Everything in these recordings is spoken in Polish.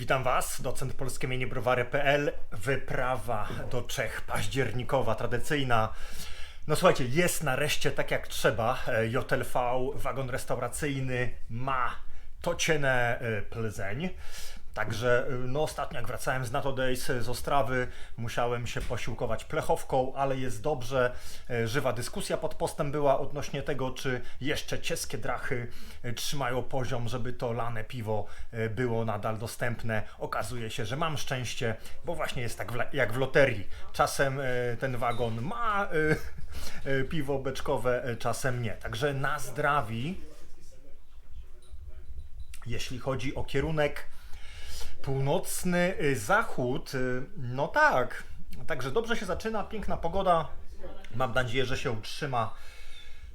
Witam Was, docent polskie minibrowary.pl. Wyprawa do Czech październikowa, tradycyjna. No słuchajcie, jest nareszcie tak jak trzeba. E, JLV, wagon restauracyjny ma tocienę e, Plzeň. Także e, no ostatnio jak wracałem z NATO Days e, z Ostrawy, musiałem się posiłkować plechowką, ale jest dobrze. E, Żywa dyskusja pod postem była odnośnie tego, czy jeszcze czeskie drachy trzymają poziom, żeby to lane piwo było nadal dostępne. Okazuje się, że mam szczęście, bo właśnie jest tak jak w loterii. Czasem ten wagon ma piwo beczkowe, czasem nie. Także na zdrawi, jeśli chodzi o kierunek północny y, zachód, y, no tak. Także dobrze się zaczyna, piękna pogoda. Mam nadzieję, że się utrzyma.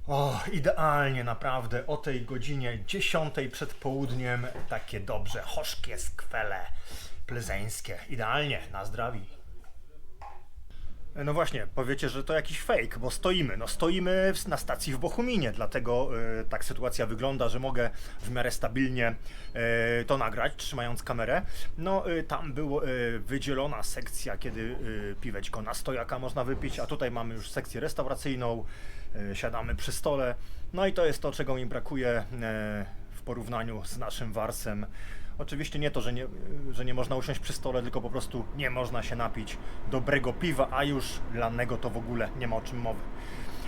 O, idealnie naprawdę o tej godzinie 10 przed południem takie dobrze chorzkie skwele plezeńskie. Idealnie, na zdrowie. No właśnie, powiecie, że to jakiś fake, bo stoimy. No stoimy na stacji w Bochuminie, dlatego e, tak sytuacja wygląda, że mogę w miarę stabilnie e, to nagrać, trzymając kamerę. No e, tam była e, wydzielona sekcja, kiedy e, piweczko na stojaka można wypić, a tutaj mamy już sekcję restauracyjną, e, siadamy przy stole. No i to jest to, czego mi brakuje e, w porównaniu z naszym warsem. Oczywiście nie to, że nie, że nie można usiąść przy stole, tylko po prostu nie można się napić dobrego piwa, a już lanego to w ogóle nie ma o czym mowy.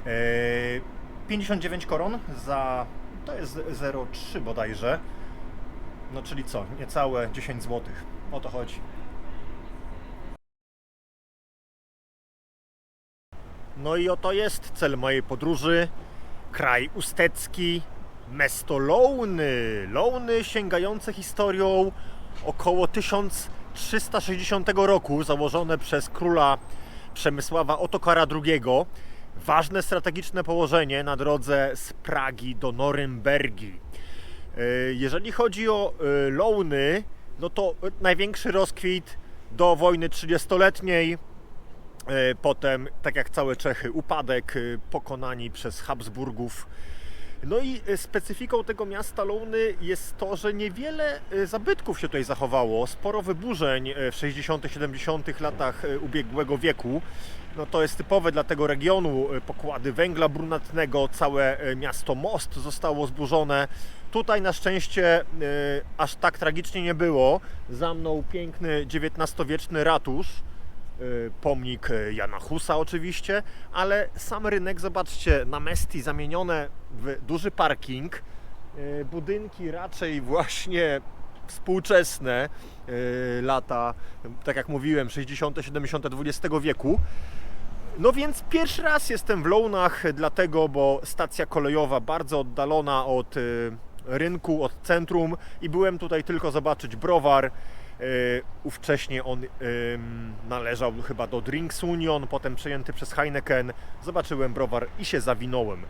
Eee, 59 koron za, to jest 0,3 bodajże, no czyli co, niecałe 10 zł. O to chodzi. No i oto jest cel mojej podróży. Kraj ustecki, miasto Louny. Sięgające historią około 1360 roku, założone przez króla Przemysława Otokara II. Ważne strategiczne położenie na drodze z Pragi do Norymbergi. E, Jeżeli chodzi o e, Louny, no to największy rozkwit do wojny 30-letniej. E, Potem, tak jak całe Czechy, upadek pokonani przez Habsburgów. No i e, specyfiką tego miasta Louny jest to, że niewiele e, zabytków się tutaj zachowało. Sporo wyburzeń e, w 60 70 latach ubiegłego wieku. No to jest typowe dla tego regionu. Pokłady węgla brunatnego, całe miasto Most zostało zburzone. Tutaj na szczęście aż tak tragicznie nie było. Za mną piękny XIX-wieczny ratusz pomnik y, Jana Husa oczywiście, ale sam rynek, zobaczcie, na Mesti zamienione w duży parking, y, budynki raczej właśnie współczesne, y, lata, tak jak mówiłem, 60., 70., XX wieku. No więc pierwszy raz jestem w Lounach, dlatego, bo stacja kolejowa bardzo oddalona od y, rynku, od centrum i byłem tutaj tylko zobaczyć browar. Y, Ówcześnie on należał chyba do Drinks Union, potem przejęty przez Heineken. Zobaczyłem browar i się zawinąłem.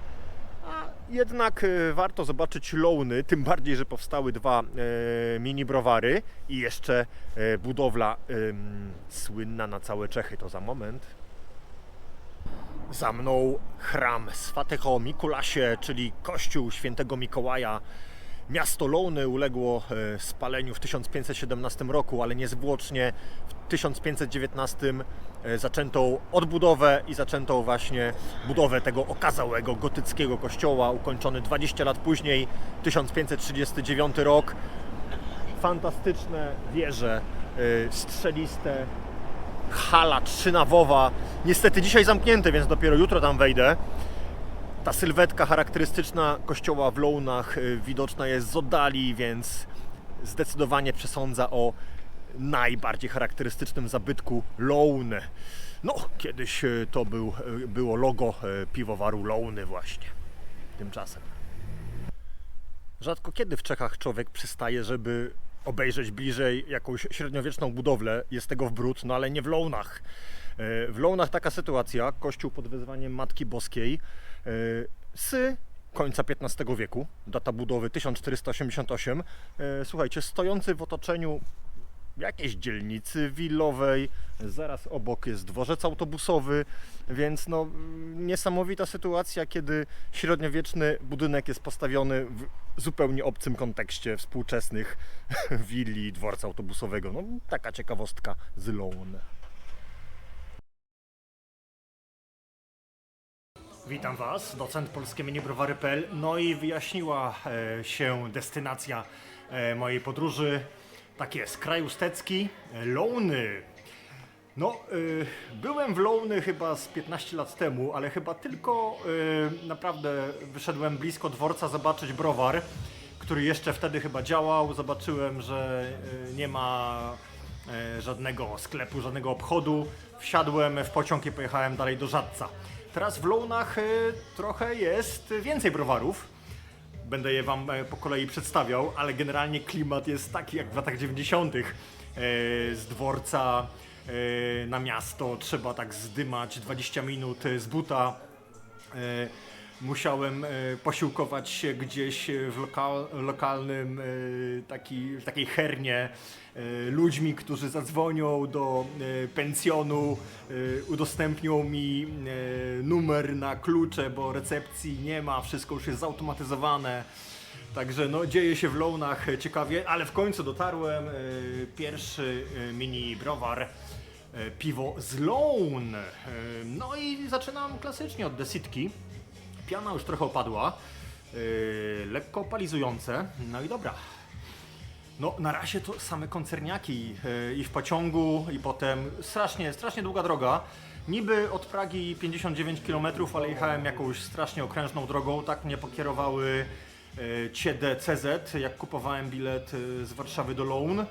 A jednak y, warto zobaczyć Louny, tym bardziej, że powstały dwa y, mini browary i jeszcze budowla słynna na całe Czechy. To za moment. Za mną chram Svatego Mikulasie, czyli kościół świętego Mikołaja. Miasto Louny uległo e, spaleniu w 1517 roku, ale niezwłocznie w 1519 e, zaczęto odbudowę i zaczęto właśnie budowę tego okazałego gotyckiego kościoła, ukończony 20 lat później, 1539 rok. Fantastyczne wieże, e, strzeliste, hala trzynawowa. Niestety dzisiaj zamknięte, więc dopiero jutro tam wejdę. Ta sylwetka charakterystyczna kościoła w Lounach y, widoczna jest z oddali, więc zdecydowanie przesądza o najbardziej charakterystycznym zabytku Loun. No, kiedyś y, to był, y, było logo piwowaru Louny właśnie. Tymczasem. Rzadko kiedy w Czechach człowiek przystaje, żeby obejrzeć bliżej jakąś średniowieczną budowlę. Jest tego w brud, no ale nie w Lounach. E, W Lounach taka sytuacja, kościół pod wezwaniem Matki Boskiej z końca XV wieku, data budowy 1488. E, Słuchajcie, stojący w otoczeniu jakiejś dzielnicy willowej, zaraz obok jest dworzec autobusowy, więc no niesamowita sytuacja, kiedy średniowieczny budynek jest postawiony w zupełnie obcym kontekście współczesnych willi dworca autobusowego. No taka ciekawostka z Lone. Witam Was, docent polskie minibrowary.pl. No i wyjaśniła e, się destynacja e, mojej podróży. Tak jest, kraj ustecki, e, Louny. No, e, byłem w Louny chyba z 15 lat temu, ale chyba tylko e, naprawdę wyszedłem blisko dworca zobaczyć browar, który jeszcze wtedy chyba działał. Zobaczyłem, że e, nie ma żadnego sklepu, żadnego obchodu. Wsiadłem w pociąg i pojechałem dalej do Żadca. Teraz w Lounach e, trochę jest więcej browarów. Będę je Wam e, po kolei przedstawiał, ale generalnie klimat jest taki jak w latach 90. E, Z dworca na miasto trzeba tak zdymać 20 minut z buta. Musiałem e, posiłkować się gdzieś e, w lokal, lokalnym e, taki, w takiej hernie ludźmi, którzy zadzwonią do pensjonu, udostępnią mi numer na klucze, bo recepcji nie ma, wszystko już jest zautomatyzowane. Także no, dzieje się w Lounach e, ciekawie, ale w końcu dotarłem. Pierwszy mini browar, piwo z Loun. E, No i zaczynam klasycznie od desitki. Piana już trochę opadła, e, lekko palizujące. No i dobra. No, na razie to same koncerniaki e, i w pociągu, i potem strasznie, strasznie długa droga. Niby od Pragi 59 km, ale jechałem jakąś strasznie okrężną drogą. Tak mnie pokierowały CD CZ, jak kupowałem bilet e, z Warszawy do Loun.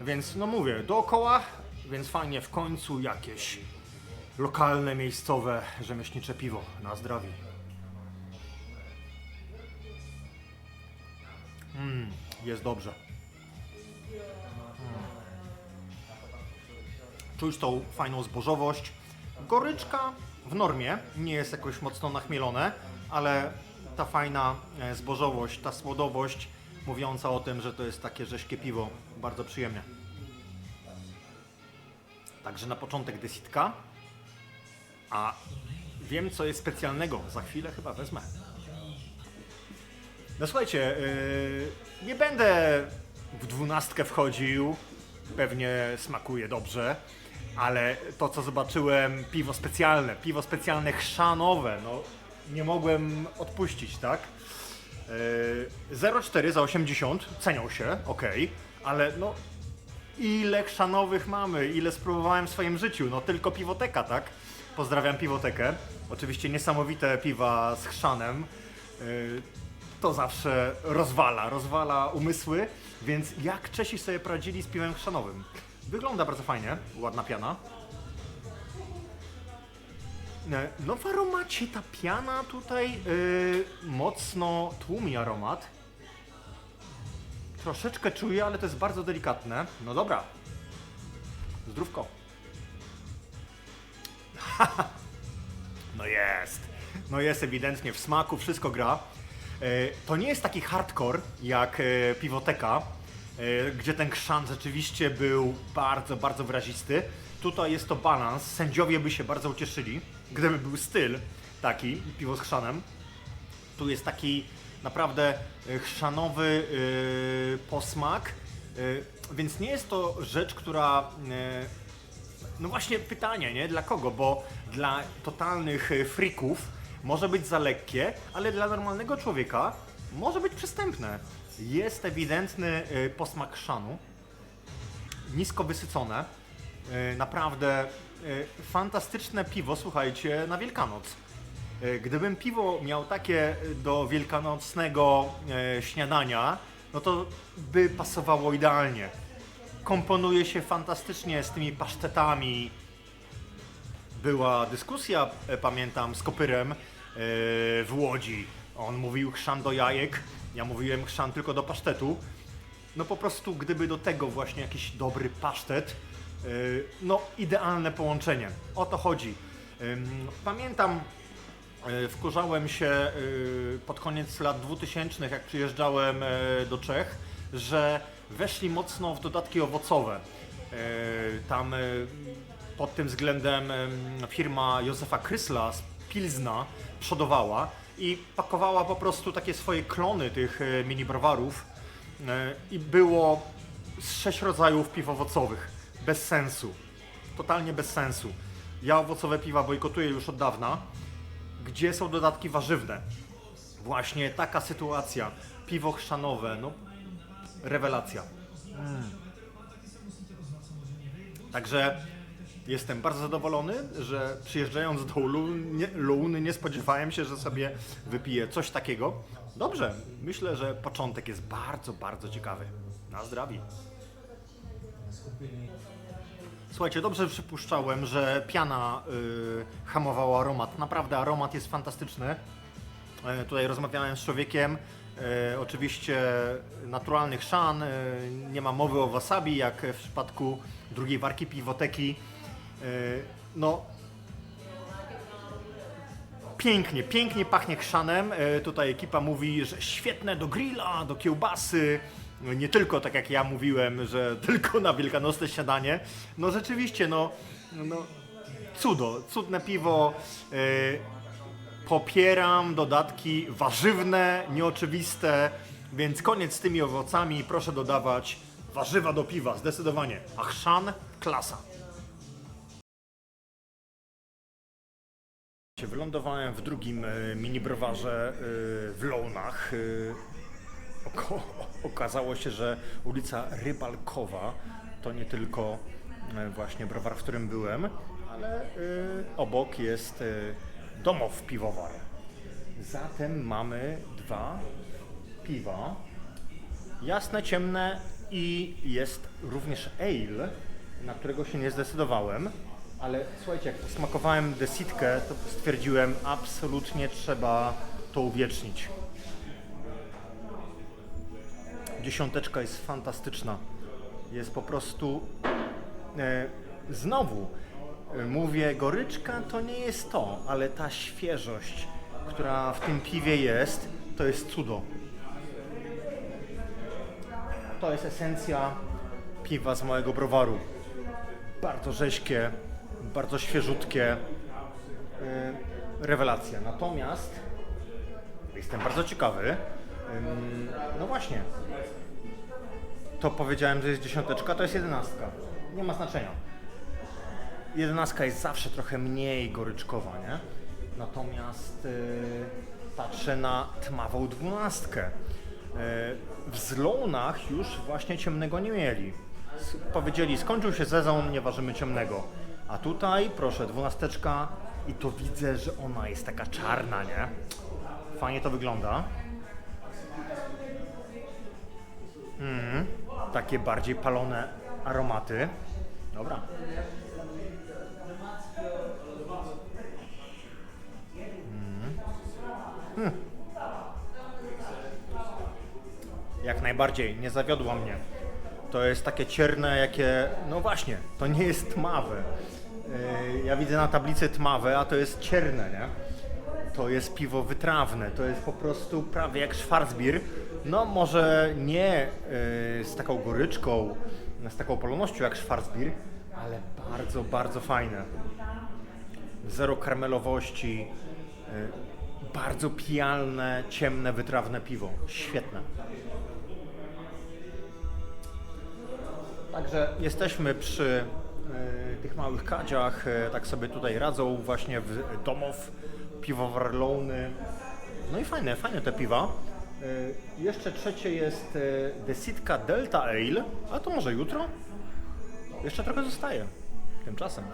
Więc no mówię, dookoła, więc fajnie w końcu jakieś lokalne, miejscowe, rzemieślnicze piwo na zdrowie. Mm, jest dobrze. Czuć tą fajną zbożowość. Goryczka w normie, nie jest jakoś mocno nachmielone, ale ta fajna e, zbożowość, ta słodowość mówiąca o tym, że to jest takie rześkie piwo, bardzo przyjemnie. Także na początek desitka, a wiem co jest specjalnego, za chwilę chyba wezmę. No słuchajcie, yy, nie będę w dwunastkę wchodził, pewnie smakuje dobrze, ale to co zobaczyłem, piwo specjalne, piwo specjalne chrzanowe, no nie mogłem odpuścić, tak? Yy, 0,4 za 80, cenią się, ok, ale no ile chrzanowych mamy, ile spróbowałem w swoim życiu, no tylko piwoteka, tak? Pozdrawiam piwotekę, oczywiście niesamowite piwa z chrzanem, yy, to zawsze rozwala, rozwala umysły, więc jak Czesi sobie poradzili z piwem chrzanowym? Wygląda bardzo fajnie, ładna piana. E, No w aromacie ta piana tutaj yy, mocno tłumi aromat. Troszeczkę czuję, ale to jest bardzo delikatne. No dobra. Zdrówko. No jest. No jest ewidentnie w smaku, wszystko gra. E, To nie jest taki hardcore jak e, piwoteka, e, gdzie ten chrzan rzeczywiście był bardzo, bardzo wyrazisty. Tutaj jest to balans. Sędziowie by się bardzo ucieszyli, gdyby był styl taki, piwo z chrzanem. Tu jest taki naprawdę chrzanowy posmak, więc nie jest to rzecz, która no właśnie pytanie, nie? Dla kogo? Bo dla totalnych frików może być za lekkie, ale dla normalnego człowieka może być przystępne. Jest ewidentny y, posmak szanu, nisko wysycone, y, naprawdę y, fantastyczne piwo, słuchajcie, na Wielkanoc. Gdybym piwo miał takie do wielkanocnego śniadania, no to by pasowało idealnie komponuje się fantastycznie z tymi pasztetami. Była dyskusja, e, pamiętam, z Kopyrem e, w Łodzi. On mówił chrzan do jajek, ja mówiłem chrzan tylko do pasztetu. No po prostu, gdyby do tego właśnie jakiś dobry pasztet, e, no idealne połączenie. O to chodzi. Pamiętam, wkurzałem się pod koniec lat 2000, jak przyjeżdżałem do Czech, że weszli mocno w dodatki owocowe. Tam pod tym względem em, firma Józefa Krysla z Pilzna przodowała i pakowała po prostu takie swoje klony tych e, mini browarów E, i było z sześć rodzajów piw owocowych. Bez sensu. Totalnie bez sensu. Ja owocowe piwa bojkotuję już od dawna. Gdzie są dodatki warzywne? Właśnie taka sytuacja. Piwo chrzanowe, no rewelacja. Mm. Także jestem bardzo zadowolony, że przyjeżdżając do Lu- nie, spodziewałem się, że sobie wypiję coś takiego. Dobrze, myślę, że początek jest bardzo, bardzo ciekawy. Na zdrowie. Słuchajcie, dobrze przypuszczałem, że piana y, hamowała aromat. Naprawdę aromat jest fantastyczny. E, Tutaj rozmawiałem z człowiekiem. E, oczywiście naturalny chrzan, e, nie ma mowy o wasabi, jak w przypadku drugiej warki piwoteki. E, no, pięknie, pięknie pachnie chrzanem. E, tutaj ekipa mówi, że świetne do grilla, do kiełbasy. Nie tylko tak jak ja mówiłem, że tylko na wielkanocne śniadanie. No rzeczywiście, no, no cudo, cudne piwo. E, popieram dodatki warzywne, nieoczywiste, więc koniec z tymi owocami. Proszę dodawać warzywa do piwa, zdecydowanie. A chrzan, klasa. Wylądowałem w drugim e, mini browarze e, w Lounach. E, oko, okazało się, że ulica Rybalkowa to nie tylko właśnie browar, w którym byłem, ale obok jest domow piwowar. Zatem mamy dwa piwa. Jasne, ciemne i jest również ale, na którego się nie zdecydowałem. Ale słuchajcie, jak smakowałem desitkę, to stwierdziłem, absolutnie trzeba to uwiecznić. Dziesiąteczka jest fantastyczna. Jest po prostu. E, znowu e, mówię, goryczka to nie jest to, ale ta świeżość, która w tym piwie jest, to jest cudo. To jest esencja piwa z małego browaru. Bardzo rześkie, bardzo świeżutkie. Yy, rewelacja. Natomiast jestem bardzo ciekawy. no właśnie. To powiedziałem, że jest dziesiąteczka, to jest jedenastka. Nie ma znaczenia. Jedenastka jest zawsze trochę mniej goryczkowa, nie? Natomiast yy, patrzę na tmawą dwunastkę. Yy, w Zlonach już właśnie ciemnego nie mieli. Powiedzieli, skończył się sezon, nie ważymy ciemnego. A tutaj, proszę, dwunasteczka i to widzę, że ona jest taka czarna, nie? Fajnie to wygląda. Mm, takie bardziej palone aromaty. Dobra. Jak najbardziej, nie zawiodła mnie. To jest takie cierne, jakie. No właśnie, to nie jest tmawe. Yy, Ja widzę na tablicy tmawe, a to jest cierne, nie? To jest piwo wytrawne, to jest po prostu prawie jak Schwarzbier. No może nie yy, z taką goryczką, z taką polonością jak Schwarzbier, ale bardzo, bardzo fajne. Zero karmelowości, yy, bardzo pijalne, ciemne, wytrawne piwo. Świetne. Także jesteśmy przy e, tych małych kadziach, e, tak sobie tutaj radzą właśnie w domow piwowar Louny. No i fajne, fajne te piwa. E, jeszcze trzecie jest e, Desitka Delta Ale, a to może jutro? Jeszcze trochę zostaje tymczasem.